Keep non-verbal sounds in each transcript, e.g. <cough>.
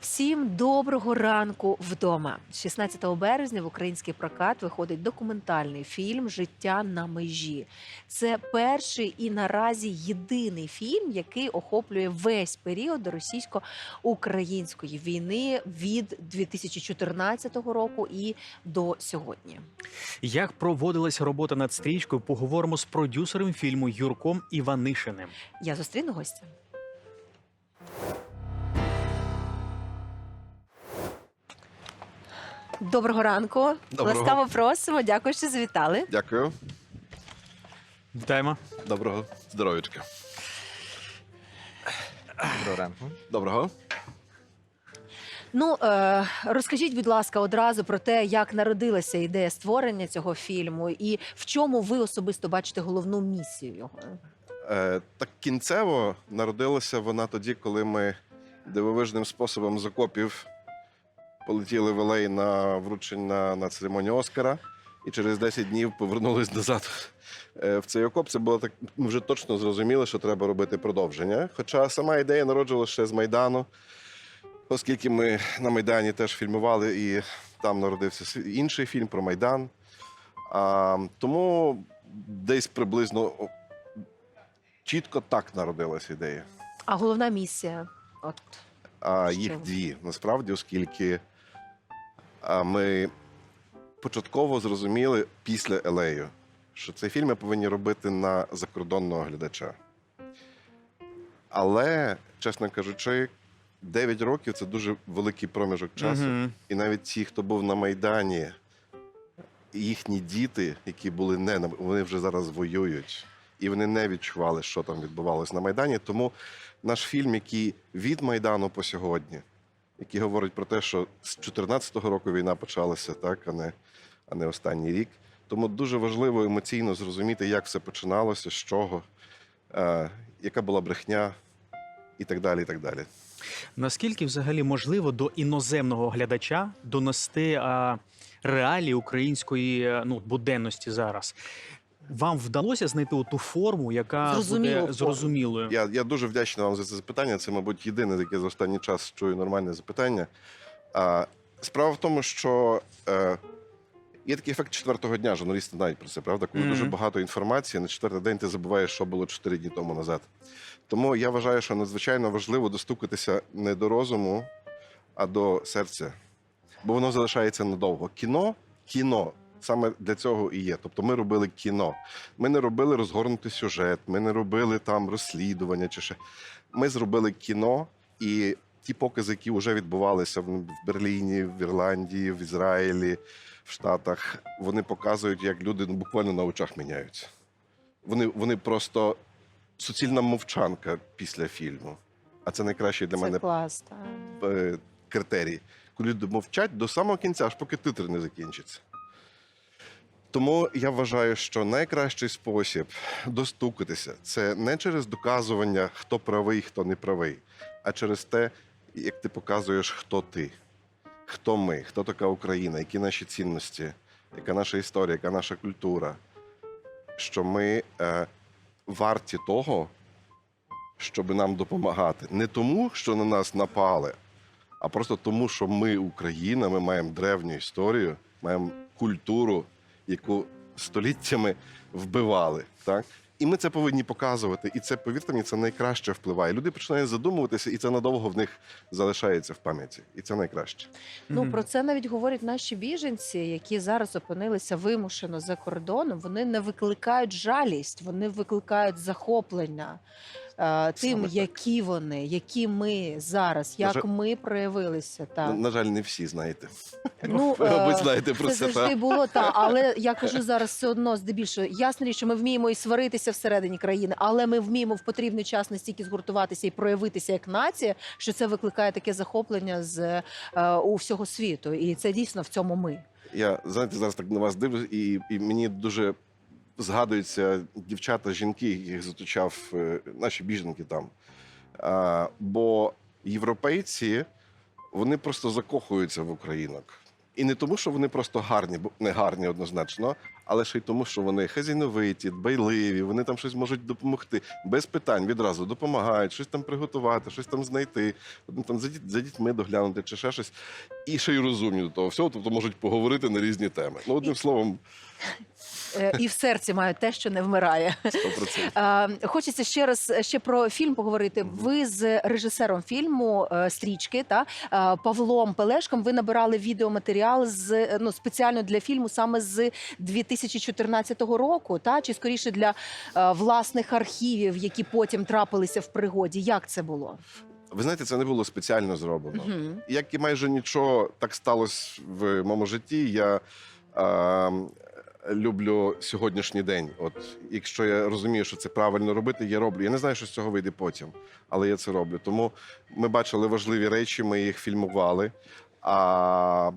Всім доброго ранку вдома. 16 березня в український прокат виходить документальний фільм Життя на межі. Це перший і наразі єдиний фільм, який охоплює весь період російсько-української війни від 2014 року і до сьогодні. Як проводилася робота над стрічкою, поговоримо з продюсером фільму Юрком Іванишиним. Я зустріну гостя. Доброго ранку. Доброго. Ласкаво просимо. Дякую, що завітали. Дякую. Вітаємо. Доброго здоров'ячка. Доброго ранку. Доброго. Ну е, розкажіть, будь ласка, одразу про те, як народилася ідея створення цього фільму, і в чому ви особисто бачите головну місію його. Е, так кінцево народилася вона тоді, коли ми дивовижним способом з окопів полетіли в Елей на вручення на церемонію Оскара, і через 10 днів повернулись назад е, в цей окоп. Це було так. Ми вже точно зрозуміли, що треба робити продовження. Хоча сама ідея народжувалася ще з Майдану, оскільки ми на Майдані теж фільмували, і там народився інший фільм про Майдан. А, тому десь приблизно чітко так народилася ідея. А головна місія, от А їх дві насправді, оскільки ми початково зрозуміли після Елею, що цей фільм ми повинні робити на закордонного глядача. Але, чесно кажучи, 9 років це дуже великий проміжок часу. Мгм. І навіть ті, хто був на Майдані, їхні діти, які були не на вони вже зараз воюють, і вони не відчували, що там відбувалось на Майдані. Тому наш фільм, який від Майдану по сьогодні, який говорить про те, що з 14-го року війна почалася, так, а не, а не останній рік. Тому дуже важливо емоційно зрозуміти, як все починалося, з чого, е, яка була брехня, і так далі. І так далі. Наскільки взагалі можливо до іноземного глядача донести а, реалії української е, ну, буденності зараз? Вам вдалося знайти ту форму, яка Зрозумілу буде зрозумілою? Я, я дуже вдячний вам за це запитання. Це, мабуть, єдине, яке за останній час чую нормальне запитання. А, справа в тому, що е, є такий ефект четвертого дня. Журналісти знають про це, правда? Коли Мгм. дуже багато інформації, на четвертий день ти забуваєш, що було чотири дні тому назад. Тому я вважаю, що надзвичайно важливо достукатися не до розуму, а до серця. Бо воно залишається надовго. Кіно, кіно. Саме для цього і є. Тобто ми робили кіно. Ми не робили розгорнутий сюжет, ми не робили там розслідування чи ще. Ми зробили кіно, і ті покази, які вже відбувалися в Берліні, в Ірландії, в Ізраїлі, в Штатах, вони показують, як люди ну, буквально на очах міняються. Вони, вони просто суцільна мовчанка після фільму. А це найкращий для це мене клас. е, критерій. Коли люди мовчать до самого кінця, аж поки титр не закінчиться. Тому я вважаю, що найкращий спосіб достукатися це не через доказування, хто правий, хто не правий, а через те, як ти показуєш, хто ти, хто ми, хто така Україна, які наші цінності, яка наша історія, яка наша культура. Що ми е, варті того, щоб нам допомагати. Не тому, що на нас напали, а просто тому, що ми Україна, ми маємо древню історію, маємо культуру, яку століттями вбивали. Так? І ми це повинні показувати. І це, повірте мені, це найкраще впливає. Люди починають задумуватися, і це надовго в них залишається в пам'яті. І це найкраще. Ну про це навіть говорять наші біженці, які зараз опинилися вимушено за кордоном. Вони не викликають жалість, вони викликають захоплення е, тим, так. які вони, які ми зараз, як ми проявилися. На, на жаль, не всі знаєте. Ну, <laughs> Ви, мабуть, е, знаєте про Це завжди було так, <laughs> але я кажу зараз все одно здебільшого. Ясна річ, що ми вміємо і сваритися всередині країни, але ми вміємо в потрібний час настільки згуртуватися і проявитися як нація, що це викликає таке захоплення з е, у всього світу. І це дійсно в цьому ми. Я знаєте, зараз так на вас дивлюсь, і, і мені дуже згадуються дівчата, жінки, яких заточав е, наші біженки там. А, бо європейці вони просто закохуються в українок. І не тому, що вони просто гарні, не гарні однозначно, але ще й тому, що вони хазіновиті, дбайливі, вони там щось можуть допомогти. Без питань відразу допомагають, щось там приготувати, щось там знайти, ну, там за, діт- за дітьми доглянути чи ще щось. І ще й розумні до того всього, тобто можуть поговорити на різні теми. Ну, одним словом, І в серці мають те, що не вмирає. 100%. Е, Хочеться ще раз ще про фільм поговорити. Ви з режисером фільму е, стрічки та е, Павлом Пелешком. Ви набирали відеоматеріал з е, ну спеціально для фільму саме з 2014 року, та чи скоріше для е, власних архівів, які потім трапилися в пригоді. Як це було? Ви знаєте, це не було спеціально зроблено. Мгм. як і майже нічого так сталося в моєму житті. Я е, люблю сьогоднішній день. От якщо я розумію, що це правильно робити, я роблю. Я не знаю, що з цього вийде потім, але я це роблю. Тому ми бачили важливі речі, ми їх фільмували. А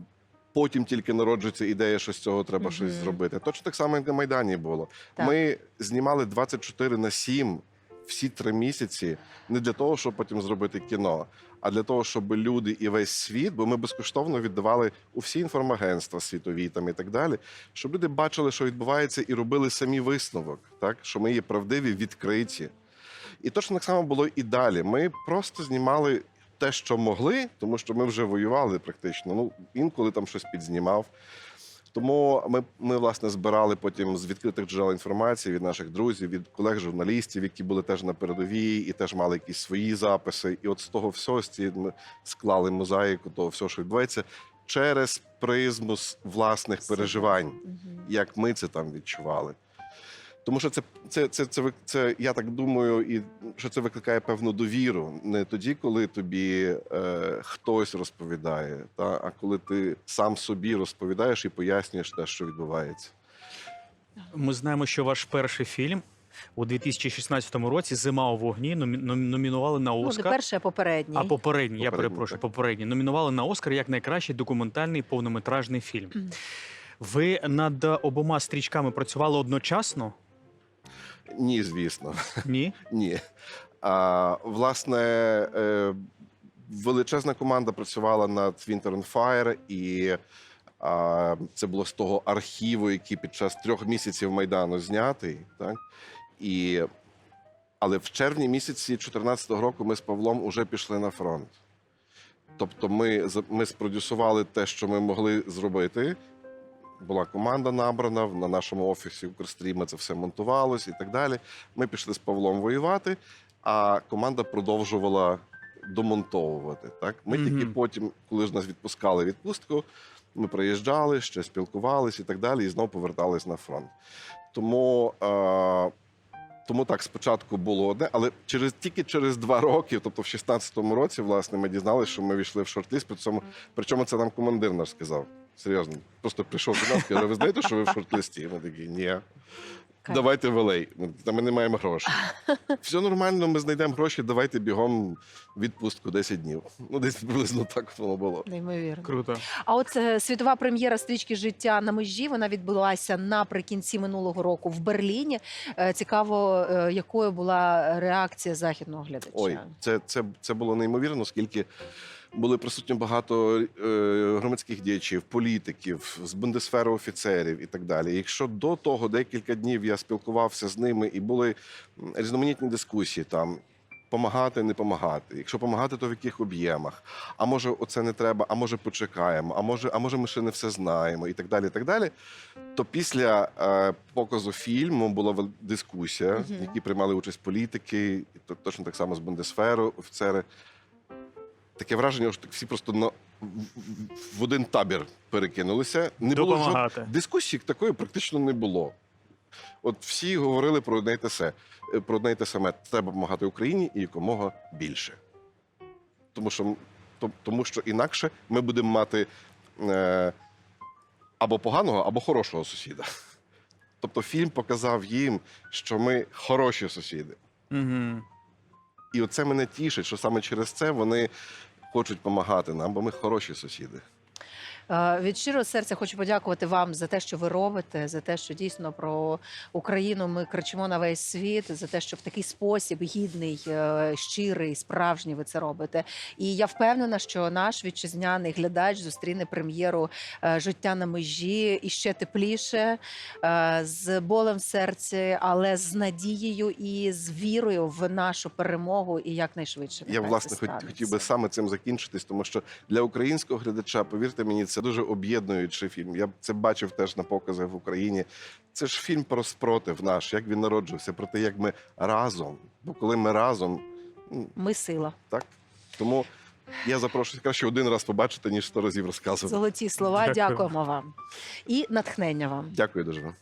потім тільки народжується ідея, що з цього треба Мгм. щось зробити. Точно так само, як на Майдані було. Так. Ми знімали 24 на 7 всі три місяці не для того, щоб потім зробити кіно, а для того, щоб люди і весь світ, бо ми безкоштовно віддавали у всі інформагентства світові там і так далі, щоб люди бачили, що відбувається, і робили самі висновок, так що ми є правдиві, відкриті. І точно так само було і далі. Ми просто знімали те, що могли, тому що ми вже воювали практично. Ну інколи там щось підзнімав. Тому ми, ми власне збирали потім з відкритих джерел інформації від наших друзів, від колег-журналістів, які були теж на передовій і теж мали якісь свої записи. І от з того всього ми склали мозаїку, того всього, що відбувається, через призму власних переживань як ми це там відчували. Тому що це, це, це, це, це, я так думаю, і що це викликає певну довіру. Не тоді, коли тобі е, хтось розповідає, та, а коли ти сам собі розповідаєш і пояснюєш те, що відбувається. Ми знаємо, що ваш перший фільм у 2016 році Зима у вогні номі- номі- номінували на Ну, не перший, а попередній. А попередній, я перепрошую, так. попередній номінували на Оскар як найкращий документальний повнометражний фільм. Ви над обома стрічками працювали одночасно? Ні, звісно. Ні? <laughs> Ні. А, власне, е, величезна команда працювала над Winter on Fire, і а, це було з того архіву, який під час трьох місяців Майдану знятий. Так? І, але в червні місяці 2014 року ми з Павлом вже пішли на фронт. Тобто ми, ми спродюсували те, що ми могли зробити. Була команда набрана на нашому офісі Укрстріма це все монтувалось і так далі. Ми пішли з Павлом воювати, а команда продовжувала домонтовувати. Так, ми Мгм. тільки потім, коли ж нас відпускали відпустку, ми приїжджали, ще спілкувалися і так далі, і знову повертались на фронт. Тому. Е- тому так спочатку було одне, але через тільки через два роки, тобто в 16-му році, власне, ми дізналися, що ми війшли в шорт-ліст. При цьому, причому це нам командир наш сказав. Серйозно, просто прийшов до нас, каже, ви знаєте, що ви в шорт-листі? Ми такі, ні. Кайф. Давайте велей. Та ми не маємо грошей. <laughs> Все нормально, ми знайдемо гроші, давайте бігом відпустку 10 днів. Ну, десь приблизно так воно було. Неймовірно. Круто. А от е, світова прем'єра стрічки життя на межі вона відбулася наприкінці минулого року в Берліні. Е, Цікаво, е, якою була реакція західного глядача. Ой, це, це, це було неймовірно, оскільки були присутні багато е, громадських діячів, політиків, з бундесфери офіцерів і так далі. Якщо до того декілька днів я спілкувався з ними і були різноманітні дискусії там. Помагати, не помагати. Якщо помагати, то в яких об'ємах? А може, оце не треба, а може почекаємо, а може, а може, ми ще не все знаємо, і так далі. І так далі. То після е, показу фільму була дискусія, в якій приймали участь політики, точно так само з бундесферу, офіцери. Таке враження, що всі просто на, в, один табір перекинулися. Не було жод- дискусії такої практично не було. От всі говорили про одне й те се, е, про одне й те саме. Треба допомагати Україні і якомога більше. Тому що, тому що інакше ми будемо мати е, або поганого, або хорошого сусіда. Тобто фільм показав їм, що ми хороші сусіди. Угу. І оце мене тішить, що саме через це вони хочуть допомагати нам, бо ми хороші сусіди. Е, Від щирого серця хочу подякувати вам за те, що ви робите, за те, що дійсно про Україну ми кричимо на весь світ, за те, що в такий спосіб гідний, е, щирий, справжній ви це робите. І я впевнена, що наш вітчизняний глядач зустріне прем'єру е, життя на межі і ще тепліше, з болем в серці, але з надією і з вірою в нашу перемогу і якнайшвидше. Я власне хотів би саме цим закінчитись, тому що для українського глядача, повірте мені, це дуже об'єднуючий фільм. Я це бачив теж на показах в Україні. Це ж фільм про спротив наш, як він народжувався, про те, як ми разом. Бо коли ми разом, Ми сила. так тому я запрошую краще один раз побачити, ніж сто разів розказувати. Золоті слова. Дякую. Дякуємо вам і натхнення вам. Дякую дуже вам.